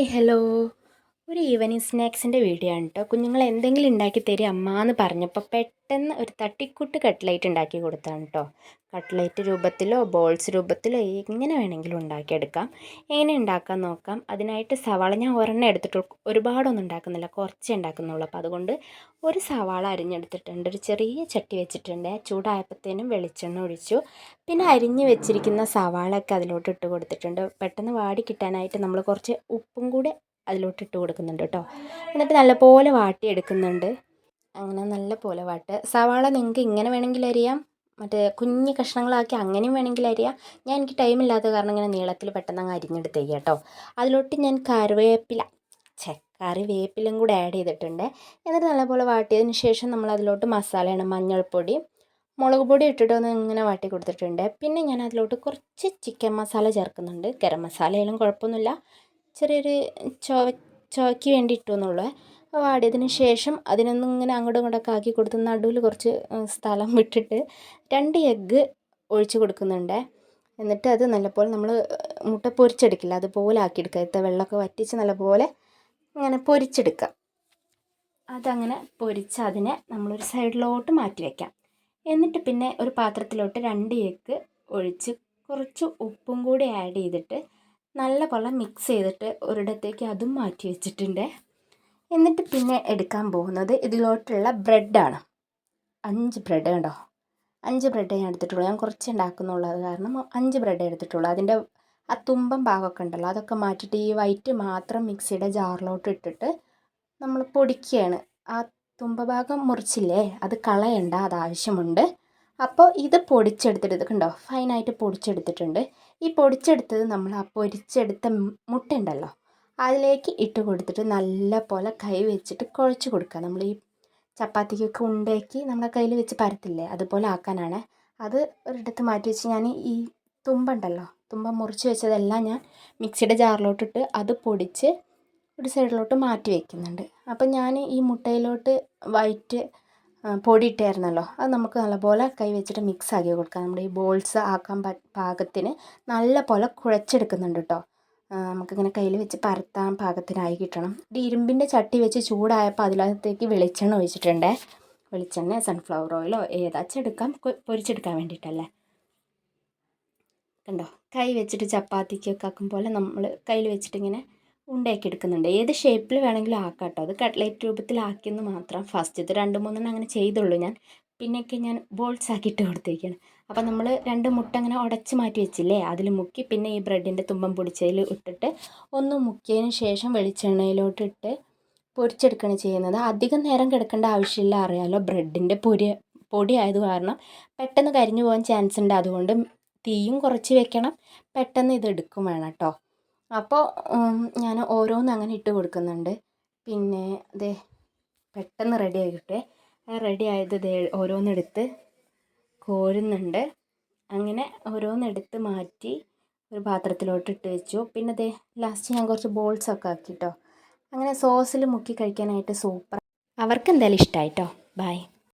Hi hello ഒരു evening സ്നാക്സിന്റെ video ആണ് കേട്ടോ കുഞ്ഞുങ്ങൾ എന്തെങ്കിലും ഉണ്ടാക്കി തരും അമ്മ എന്ന് പറഞ്ഞപ്പോൾ പെട്ടെന്ന് ഒരു തട്ടിക്കൂട്ട് കട്ട്ലൈറ്റ് ഉണ്ടാക്കി കൊടുത്താണ് കേട്ടോ കട്ട്ലൈറ്റ് രൂപത്തിലോ ബോൾസ് രൂപത്തിലോ എങ്ങനെ വേണമെങ്കിലും ഉണ്ടാക്കിയെടുക്കാം. എങ്ങനെ ഉണ്ടാക്കാൻ നോക്കാം. അതിനായിട്ട് സവാള ഞാൻ ഒരെണ്ണം എടുത്തിട്ട് ഒരുപാടൊന്നും ഉണ്ടാക്കുന്നില്ല. കുറച്ചേ ഉണ്ടാക്കുന്നുള്ളൂ. അപ്പോൾ അതുകൊണ്ട് ഒരു സവാള അരിഞ്ഞെടുത്തിട്ടുണ്ട്. ഒരു ചെറിയ ചട്ടി വെച്ചിട്ടുണ്ട്. ചൂടായപ്പോഴത്തേനും വെളിച്ചെണ്ണ ഒഴിച്ചു. പിന്നെ അരിഞ്ഞ് വെച്ചിരിക്കുന്ന സവാളയൊക്കെ അതിലോട്ട് ഇട്ട് കൊടുത്തിട്ടുണ്ട്. പെട്ടെന്ന് വാടി കിട്ടാനായിട്ട് നമ്മൾ കുറച്ച് ഉപ്പും കൂടെ അതിലോട്ട് ഇട്ട് കൊടുക്കുന്നുണ്ട് കേട്ടോ. എന്നിട്ട് നല്ലപോലെ വാട്ടിയെടുക്കുന്നുണ്ട്. അങ്ങനെ നല്ല പോലെ വാട്ട്. സവാള നിങ്ങൾക്ക് ഇങ്ങനെ വേണമെങ്കിൽ അരിയാം. മറ്റേ കുഞ്ഞ് കഷ്ണങ്ങളാക്കി അങ്ങനെയും വേണമെങ്കിൽ അരിയാം. ഞാൻ എനിക്ക് ടൈം ഇല്ലാത്ത കാരണം ഇങ്ങനെ നീളത്തിൽ പെട്ടെന്ന് അങ്ങ് അരിഞ്ഞെടുത്തേക്ക് കേട്ടോ. അതിലോട്ട് ഞാൻ കറിവേപ്പില ചെ കറിവേപ്പിലും കൂടെ ആഡ് ചെയ്തിട്ടുണ്ട്. എന്നിട്ട് നല്ലപോലെ വാട്ടിയതിന് ശേഷം നമ്മൾ അതിലോട്ട് മസാലയാണ് മഞ്ഞൾപ്പൊടി മുളക് പൊടി ഇട്ടിട്ട് ഒന്ന് ഇങ്ങനെ വാട്ടി കൊടുത്തിട്ടുണ്ട്. പിന്നെ ഞാൻ അതിലോട്ട് കുറച്ച് ചിക്കൻ മസാല ചേർക്കുന്നുണ്ട്. ഗരം മസാലയിലും കുഴപ്പമൊന്നുമില്ല. ചെറിയൊരു ചൊവ ചൊവയ്ക്ക് വേണ്ടി ഇട്ടു അപ്പോൾ വാടിയതിന് ശേഷം അതിനൊന്നും ഇങ്ങനെ അങ്ങോട്ടും ഇങ്ങോട്ടൊക്കെ ആക്കി കൊടുത്ത് നടുവിൽ കുറച്ച് സ്ഥലം വിട്ടിട്ട് രണ്ട് എഗ്ഗ് ഒഴിച്ച് കൊടുക്കുന്നുണ്ട്. എന്നിട്ട് അത് നല്ലപോലെ നമ്മൾ മുട്ട പൊരിച്ചെടുക്കില്ല. അതുപോലെ ആക്കിയെടുക്കുക. ഇത്ത വെള്ളമൊക്കെ വറ്റിച്ച് നല്ലപോലെ ഇങ്ങനെ പൊരിച്ചെടുക്കുക. അതങ്ങനെ പൊരിച്ച് അതിനെ നമ്മളൊരു സൈഡിലോട്ട് മാറ്റി വയ്ക്കാം എന്നിട്ട് പിന്നെ ഒരു പാത്രത്തിലോട്ട് രണ്ട് എഗ്ഗ് ഒഴിച്ച് കുറച്ച് ഉപ്പും കൂടി ആഡ് ചെയ്തിട്ട് നല്ല പോലെ മിക്സ് ചെയ്തിട്ട് ഒരിടത്തേക്ക് അതും മാറ്റി വെച്ചിട്ടുണ്ട്. എന്നിട്ട് പിന്നെ എടുക്കാൻ പോകുന്നത് ഇതിലോട്ടുള്ള ബ്രെഡാണ് അഞ്ച് ബ്രെഡ് കണ്ടോ? അഞ്ച് ബ്രെഡ് ഞാൻ എടുത്തിട്ടുള്ളൂ. ഞാൻ കുറച്ച് ഉണ്ടാക്കുന്നുള്ളൂ അത് കാരണം അഞ്ച് ബ്രെഡ് എടുത്തിട്ടുള്ളൂ. അതിന്റെ ആ തുമ്പം ഭാഗമൊക്കെ ഉണ്ടല്ലോ അതൊക്കെ മാറ്റിയിട്ട് ഈ വൈറ്റ് മാത്രം മിക്സിയുടെ ജാറിലോട്ട് ഇട്ടിട്ട് നമ്മൾ പൊടിക്കുകയാണ്. ആ തുമ്പഭാഗം മുറിച്ചില്ലേ? അത് കളയണ്ട അത് ആവശ്യമുണ്ട്. അപ്പോൾ ഇത് പൊടിച്ചെടുത്തിട്ട് കണ്ടോ? ഫൈനായിട്ട് പൊടിച്ചെടുത്തിട്ടുണ്ട്. ഈ പൊടിച്ചെടുത്തത് നമ്മൾ ആ പൊരിച്ചെടുത്ത മുട്ട ഉണ്ടല്ലോ അതിലേക്ക് ഇട്ട് കൊടുത്തിട്ട് നല്ല പോലെ കൈ വെച്ചിട്ട് കുഴച്ച് കൊടുക്കുക. നമ്മൾ ഈ ചപ്പാത്തിക്കൊക്കെ ഉണ്ടാക്കി നമ്മളെ കയ്യിൽ വെച്ച് പരത്തില്ലേ അതുപോലെ ആക്കാനാണ്. അത് ഒരിടത്ത് മാറ്റി വെച്ച് ഞാൻ ഈ തുമ്പുണ്ടല്ലോ തുമ്പ മുറിച്ച് വെച്ചതെല്ലാം ഞാൻ മിക്സിയുടെ ജാറിലോട്ടിട്ട് അത് പൊടിച്ച് ഒരു സൈഡിലോട്ട് മാറ്റി വയ്ക്കുന്നുണ്ട് അപ്പം ഞാൻ ഈ മുട്ടയിലോട്ട് വൈറ്റ് പൊടി ഇട്ടായിരുന്നല്ലോ അത് നമുക്ക് നല്ലപോലെ കൈ വെച്ചിട്ട് മിക്സ് ആക്കി കൊടുക്കാം. നമ്മുടെ ഈ ബോൾസ് ആക്കാൻ പാകത്തിന് നല്ലപോലെ കുഴച്ചെടുക്കുന്നുണ്ട് കേട്ടോ നമുക്കിങ്ങനെ കയ്യിൽ വെച്ച് പരത്താൻ പാകത്തിനായി കിട്ടണം. ഈ ഇരുമ്പിന്റെ ചട്ടി വെച്ച് ചൂടായപ്പോൾ അതിനകത്തേക്ക് വെളിച്ചെണ്ണ ഒഴിച്ചിട്ടുണ്ട്. വെളിച്ചെണ്ണ സൺഫ്ലവർ ഓയിലോ ഏതാച്ചെടുക്കാം പൊരിച്ചെടുക്കാൻ വേണ്ടിയിട്ടല്ലേ? കണ്ടോ? കൈ വെച്ചിട്ട് ചപ്പാത്തിക്കൊക്കെ ആക്കും പോലെ നമ്മൾ കയ്യിൽ വെച്ചിട്ട് ഇങ്ങനെ ഉണ്ടയാക്കി എടുക്കുന്നുണ്ട്. ഏത് ഷേപ്പിൽ വേണമെങ്കിലും ആക്കാം കേട്ടോ അത് കട്ട്ലേറ്റ് രൂപത്തിലാക്കിയെന്ന് മാത്രം. ഫസ്റ്റ് ഇത് രണ്ട് മൂന്നെണ്ണം അങ്ങനെ ചെയ്തുള്ളൂ ഞാൻ. പിന്നെയൊക്കെ ഞാൻ ബോൾസ് ആക്കിയിട്ട് കൊടുത്തേക്കാണ് അപ്പോൾ നമ്മൾ രണ്ട് മുട്ട അങ്ങനെ ഉടച്ച് മാറ്റി വെച്ചില്ലേ? അതിൽ മുക്കി പിന്നെ ഈ ബ്രെഡിന്റെ തുമ്പം പൊടിച്ചതിൽ ഇട്ടിട്ട് ഒന്ന് മുക്കിയതിന് ശേഷം വെളിച്ചെണ്ണയിലോട്ട് ഇട്ട് പൊരിച്ചെടുക്കുകയാണ് ചെയ്യുന്നത്. അധികം നേരം കിടക്കേണ്ട ആവശ്യമില്ല അറിയാമല്ലോ ബ്രെഡിന്റെ പൊരി പൊടി ആയത് കാരണം പെട്ടെന്ന് കരിഞ്ഞു പോകാൻ ചാൻസ് ഉണ്ട്. അതുകൊണ്ട് തീയും കുറച്ച് വെക്കണം. പെട്ടെന്ന് ഇത് എടുക്കും വേണം കേട്ടോ. അപ്പോൾ ഞാൻ ഓരോന്ന് അങ്ങനെ ഇട്ട് കൊടുക്കുന്നുണ്ട്. പിന്നെ ദേ പെട്ടെന്ന് റെഡി ആയി കിട്ടുമേ റെഡി ആയത് ദേ ഓരോന്നെടുത്ത് കോരുന്നുണ്ട്. അങ്ങനെ ഓരോന്നെടുത്ത് മാറ്റി ഒരു പാത്രത്തിലോട്ട് ഇട്ട് വെച്ചു. പിന്നെ ദേ ലാസ്റ്റ് ഞാൻ കുറച്ച് ബോൾസ് ഒക്കെ ആക്കി കേട്ടോ അങ്ങനെ സോസിൽ മുക്കി കഴിക്കാനായിട്ട് സൂപ്പർ അവർക്ക് എന്തായാലും ഇഷ്ടമായി കേട്ടോ ബൈ